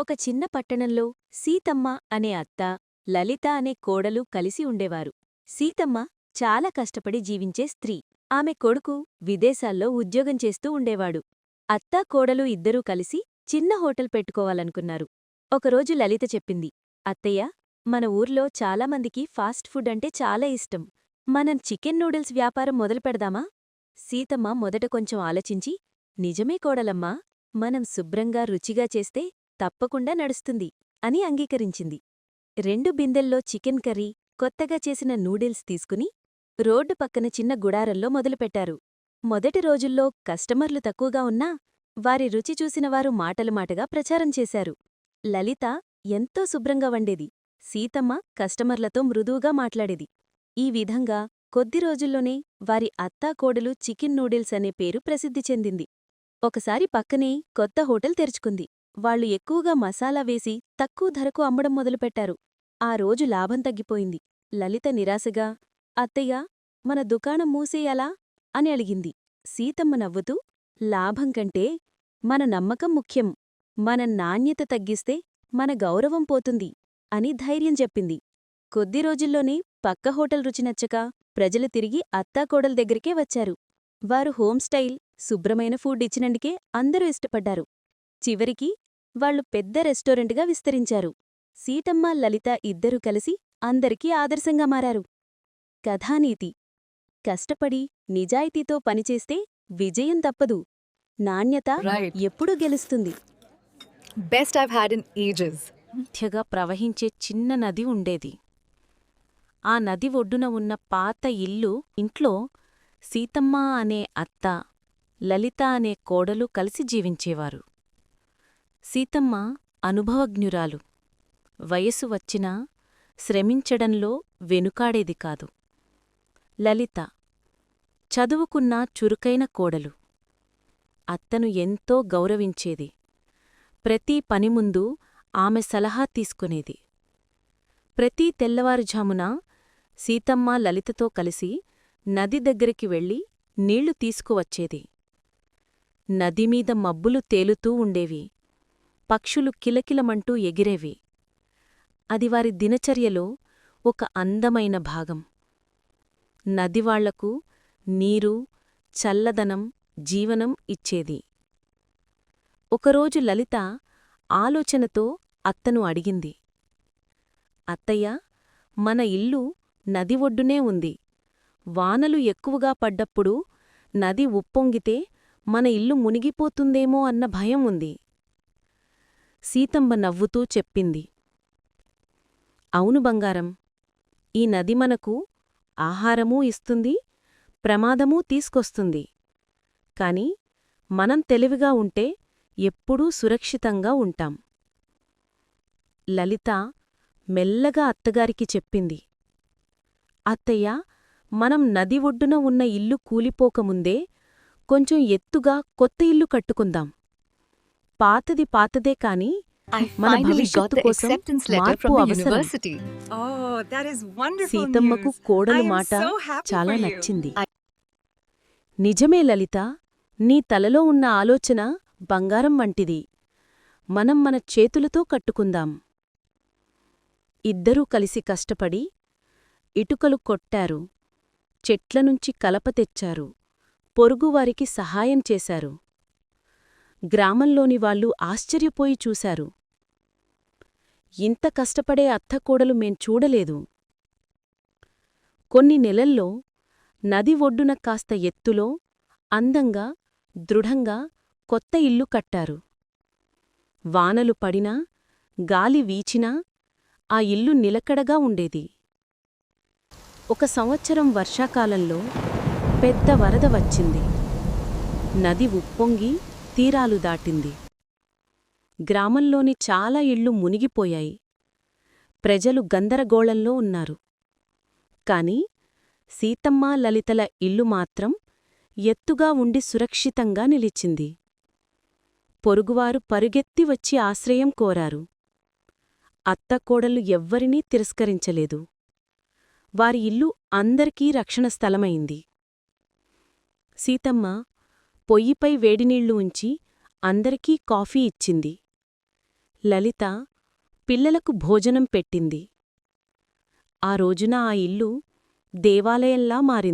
ఒక చిన్న పట్టణంలో సీతమ్మ అనే అత్త లలిత అనే కోడలు కలిసి ఉండేవారు. సీతమ్మ చాలా కష్టపడి జీవించే స్త్రీ. ఆమె కొడుకు విదేశాల్లో ఉద్యోగం చేస్తూ ఉండేవాడు. అత్తా కోడలు ఇద్దరూ కలిసి చిన్న హోటల్ పెట్టుకోవాలనుకున్నారు. ఒకరోజు లలిత చెప్పింది అత్తయ్య మన ఊర్లో చాలామందికి ఫాస్ట్ ఫుడ్ అంటే చాలా ఇష్టం. మనం చికెన్ నూడిల్స్ వ్యాపారం మొదలుపెడదామా సీతమ్మ మొదట కొంచెం ఆలోచించి నిజమే కోడలమ్మా మనం శుభ్రంగా రుచిగా చేస్తే తప్పకుండా నడుస్తుంది అని అంగీకరించింది. రెండు బిందెల్లో చికెన్ కర్రీ కొత్తగా చేసిన నూడిల్స్ తీసుకుని రోడ్డు పక్కన చిన్న గుడారంలో మొదలుపెట్టారు. మొదటి రోజుల్లో కస్టమర్లు తక్కువగా ఉన్నా వారి రుచి చూసినవారు మాటలు మాటగా ప్రచారం చేశారు. లలిత ఎంతో శుభ్రంగా వండేది. సీతమ్మ కస్టమర్లతో మృదువుగా మాట్లాడేది. ఈ విధంగా కొద్ది రోజుల్లోనే వారి అత్తాకోడలు చికెన్ నూడిల్స్ అనే పేరు ప్రసిద్ధి చెందింది. ఒకసారి పక్కనే కొత్త హోటల్ తెరుచుకుంది. వాళ్ళు ఎక్కువగా మసాలా వేసి తక్కువ ధరకు అమ్మడం మొదలుపెట్టారు. ఆ రోజు లాభం తగ్గిపోయింది. లలిత నిరాశగా అత్తయ్య మన దుకాణం మూసేయాలా? అని అడిగింది. సీతమ్మ నవ్వుతూ లాభం కంటే మన నమ్మకం ముఖ్యం. మన నాణ్యత తగ్గిస్తే మన గౌరవం పోతుంది అని ధైర్యం చెప్పింది. కొద్ది రోజుల్లోనే పక్క హోటల్ రుచి నచ్చక ప్రజలు తిరిగి అత్తాకోడల దగ్గరికే వచ్చారు. వారు హోమ్ స్టైల్ శుభ్రమైన ఫుడ్ ఇచ్చినందుకే అందరూ ఇష్టపడ్డారు. చివరికి వాళ్ళు పెద్ద రెస్టారెంట్గా విస్తరించారు. సీతమ్మ లలిత ఇద్దరూ కలిసి అందరికీ ఆదర్శంగా మారారు. కథానీతి కష్టపడి నిజాయితీతో పనిచేస్తే విజయం తప్పదు. నాణ్యత. ఎప్పుడూ గెలుస్తుంది. Best I've had in ages. మధ్యగా ప్రవహించే చిన్న నది ఉండేది. ఆ నది ఒడ్డున ఉన్న పాత ఇల్లు ఇంట్లో సీతమ్మ అనే అత్త లలిత అనే కోడలు కలిసి జీవించేవారు. సీతమ్మ అనుభవజ్ఞురాలు. వయసు వచ్చినా శ్రమించడంలో వెనుకాడేది కాదు. లలిత. చదువుకున్న చురుకైన కోడలు. అత్తను ఎంతో గౌరవించేది. ప్రతి పనిముందు ఆమె సలహా తీసుకునేది. ప్రతి తెల్లవారుజామున సీతమ్మ లలితతో కలిసి నది దగ్గరికి వెళ్ళి నీళ్ళు తీసుకువచ్చేది. నదిమీద మబ్బులు తేలుతూ ఉండేవి. పక్షులు కిలకిలమంటూ ఎగిరేవి. అది వారి దినచర్యలో ఒక అందమైన భాగం. నదివాళ్ళకు నీరు చల్లదనం జీవనం ఇచ్చేది. ఒకరోజు లలిత ఆలోచనతో అత్తను అడిగింది. అత్తయ్య మన ఇల్లు నది ఒడ్డునే ఉంది. వానలు ఎక్కువగా పడ్డప్పుడు నది ఉప్పొంగితే మన ఇల్లు మునిగిపోతుందేమో అన్న భయం ఉంది. సీతంబ నవ్వుతూ చెప్పింది. అవును బంగారం ఈ నది మనకు ఆహారమూ ఇస్తుంది ప్రమాదమూ తీసుకొస్తుంది. కాని మనం తెలివిగా ఉంటే ఎప్పుడూ సురక్షితంగా ఉంటాం. లలిత మెల్లగా అత్తగారికి చెప్పింది. అత్తయ్య మనం నది ఒడ్డున ఉన్న ఇల్లు కూలిపోకముందే కొంచెం ఎత్తుగా కొత్త ఇల్లు కట్టుకుందాం. పాతది పాతదే కాని మన భవిష్యత్తు కోసం మార్పు అవసరం. Oh, సీతమ్మకు. కోడలు మాట చాలా. నచ్చింది. నిజమే లలిత నీ తలలో ఉన్న ఆలోచన బంగారం వంటిది. మనం మన చేతులతో కట్టుకుందాం. ఇద్దరూ కలిసి కష్టపడి ఇటుకలు కొట్టారు. చెట్లనుంచి కలప తెచ్చారు. పొరుగువారికి సహాయం చేశారు. గ్రామంలోని వాళ్ళు ఆశ్చర్యపోయి చూశారు. ఇంత కష్టపడే అత్తకోడలు మేం చూడలేదు. కొన్ని నెలల్లో నది ఒడ్డున కాస్త ఎత్తులో అందంగా దృఢంగా కొత్త ఇల్లు కట్టారు. వానలు పడినా గాలి వీచినా ఆ ఇల్లు నిలకడగా ఉండేది. ఒక సంవత్సరం వర్షాకాలంలో పెద్ద వరద వచ్చింది. నది ఉప్పొంగి తీరాలు దాటింది. గ్రామంలోని చాలా ఇళ్ళు మునిగిపోయాయి. ప్రజలు గందరగోళంలో ఉన్నారు. కాని సీతమ్మ లలితల ఇల్లు మాత్రం ఎత్తుగా ఉండి సురక్షితంగా నిలిచింది. పొరుగువారు పరుగెత్తి వచ్చి ఆశ్రయం కోరారు. అత్తకోడలు ఎవ్వరినీ తిరస్కరించలేదు. వారి ఇల్లు అందరికీ రక్షణ స్థలమైంది. సీతమ్మ పొయ్యిపై వేడినీళ్ళు ఉంచి అందరికీ కాఫీ ఇచ్చింది. లలిత పిల్లలకు భోజనం పెట్టింది. ఆ రోజున ఆ ఇల్లు దేవాలయంలా మారింది.